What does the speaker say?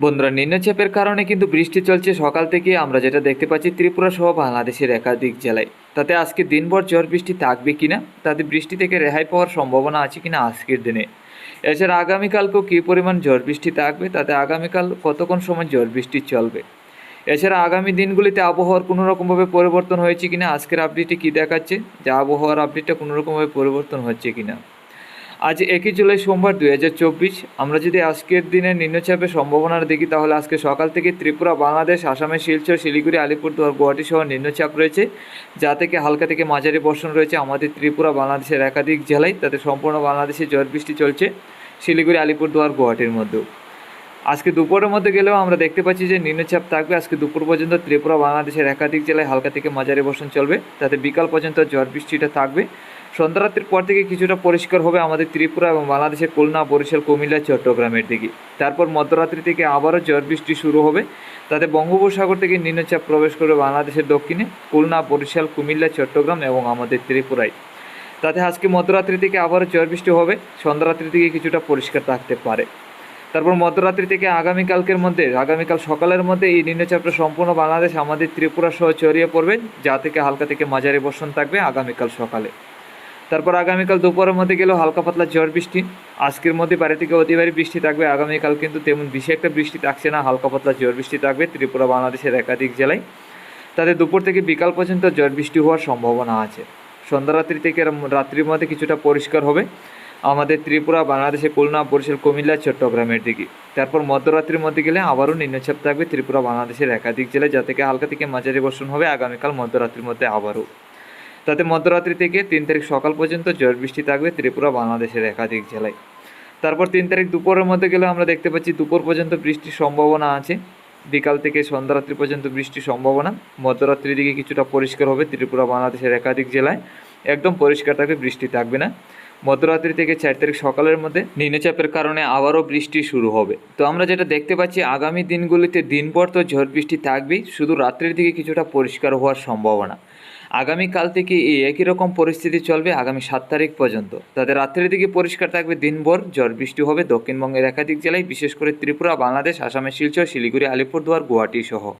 বন্ধুরা, নিম্নচাপের কারণে কিন্তু বৃষ্টি চলছে। সকাল থেকে আমরা যেটা দেখতে পাচ্ছি, ত্রিপুরা সহ বাংলাদেশের একাধিক জেলায়। তাতে আজকে দিনভর ঝড় বৃষ্টি থাকবে কিনা, তাতে বৃষ্টি থেকে রেহাই পাওয়ার সম্ভাবনা আছে কিনা আজকের দিনে। এছাড়া আগামীকালকেও কী পরিমাণ ঝড় বৃষ্টি থাকবে, তাতে আগামীকাল কতক্ষণ সময় ঝড় বৃষ্টি চলবে? এছাড়া আগামী দিনগুলিতে আবহাওয়ার কোনো রকমভাবে পরিবর্তন হয়েছে কিনা, আজকের আপডেটে কী দেখাচ্ছে? যে আবহাওয়ার আপডেটটা কোনো রকমভাবে পরিবর্তন হচ্ছে কিনা? আজ একই জুলাই সোমবার দুই হাজার চব্বিশ। আমরা যদি আজকের দিনে নিম্নচাপের সম্ভাবনার দেখি, তাহলে আজকে সকাল থেকে ত্রিপুরা, বাংলাদেশ, আসামের শিলচর, শিলিগুড়ি, আলিপুরদুয়ার গুয়াহাটি সহ নিম্নচাপ রয়েছে, যা থেকে হালকা থেকে মাঝারি বর্ষণ রয়েছে আমাদের ত্রিপুরা, বাংলাদেশের একাধিক জেলায়। তাতে সম্পূর্ণ বাংলাদেশে ঝড় বৃষ্টি চলছে শিলিগুড়ি, আলিপুরদুয়ার, গুয়াহাটির মধ্যেও। আজকে দুপুরের মধ্যে গেলেও আমরা দেখতে পাচ্ছি যে নিম্নচাপ থাকবে। আজকে দুপুর পর্যন্ত ত্রিপুরা, বাংলাদেশের একাধিক জেলায় হালকা থেকে মাঝারি বর্ষণ চলবে। তাতে বিকাল পর্যন্ত ঝড় বৃষ্টিটা থাকবে। সন্ধ্যারাত্রির পর থেকে কিছুটা পরিষ্কার হবে আমাদের ত্রিপুরা এবং বাংলাদেশের খুলনা, বরিশাল, কুমিল্লা, চট্টগ্রামের দিকে। তারপর মধ্যরাত্রি থেকে আবারও ঝড় বৃষ্টি শুরু হবে। তাতে বঙ্গোপসাগর থেকে নিম্নচাপ প্রবেশ করবে বাংলাদেশের দক্ষিণে, খুলনা, বরিশাল, কুমিল্লা, চট্টগ্রাম এবং আমাদের ত্রিপুরায়। তাতে আজকে মধ্যরাত্রি থেকে আবারও ঝড় বৃষ্টি হবে। সন্ধ্যারাত্রি থেকে কিছুটা পরিষ্কার থাকতে পারে। তারপর মধ্যরাত্রি থেকে আগামীকালকের মধ্যে, আগামীকাল সকালের মধ্যে এই নিম্নচাপটা সম্পূর্ণ বাংলাদেশ, আমাদের ত্রিপুরা সহ ছড়িয়ে পড়বে। যা থেকে হালকা থেকে মাঝারি বর্ষণ থাকবে আগামীকাল সকালে। তারপর আগামীকাল দুপুরের মধ্যে গেলেও হালকা পাতলা ঝড় বৃষ্টি। আজকের মধ্যে বাড়ি থেকে অতিবারী বৃষ্টি থাকবে। আগামীকাল কিন্তু তেমন বেশি একটা বৃষ্টি থাকছে না, হালকা পাতলা ঝড় বৃষ্টি থাকবে ত্রিপুরা, বাংলাদেশের একাধিক জেলায়। তাতে দুপুর থেকে বিকাল পর্যন্ত ঝড় বৃষ্টি হওয়ার সম্ভাবনা আছে। সন্ধ্যারাত্রি থেকে রাত্রির মধ্যে কিছুটা পরিষ্কার হবে। আমাদের ত্রিপুরা বাংলাদেশে খুলনা, বরিশাল, কুমিল্লা, চট্টগ্রামের দিকে। তারপর মধ্যরাত্রির মধ্যে গেলে আবারও নিম্নচাপ থাকবে। ত্রিপুরা, বাংলাদেশের একাধিক জেলায় যা থেকে হালকা থেকে মাঝারি বর্ষণ হবে। আগামীকাল মধ্যরাত্রির মধ্যে আবারও। তাতে মধ্যরাত্রি থেকে তিন তারিখ সকাল পর্যন্ত ঝড় বৃষ্টি থাকবে ত্রিপুরা, বাংলাদেশের একাধিক জেলায়। তারপর তিন তারিখ দুপুরের মধ্যে গেলে আমরা দেখতে পাচ্ছি দুপুর পর্যন্ত বৃষ্টির সম্ভাবনা আছে। বিকাল থেকে সন্ধ্যারাত্রি পর্যন্ত বৃষ্টির সম্ভাবনা। মধ্যরাত্রির দিকে কিছুটা পরিষ্কার হবে ত্রিপুরা, বাংলাদেশের একাধিক জেলায়। একদম পরিষ্কার থাকবে, বৃষ্টি থাকবে না। মধ্যরাত্রি থেকে চার তারিখ সকালের মধ্যে নিম্নচাপের কারণে আবারও বৃষ্টি শুরু হবে। তো আমরা যেটা দেখতে পাচ্ছি, আগামী দিনগুলিতে দিনভর তো ঝড় বৃষ্টি থাকবেই, শুধু রাত্রির দিকে কিছুটা পরিষ্কার হওয়ার সম্ভাবনা। আগামীকাল থেকে এই একই রকম পরিস্থিতি চলবে আগামী সাত তারিখ পর্যন্ত। তাদের রাত্রের দিকে পরিষ্কার থাকবে, দিনভর ঝড় বৃষ্টি হবে দক্ষিণবঙ্গের একাধিক জেলায়, বিশেষ করে ত্রিপুরা, বাংলাদেশ, আসামের শিলচর, শিলিগুড়ি, আলিপুরদুয়ার, গুয়াহাটি সহ।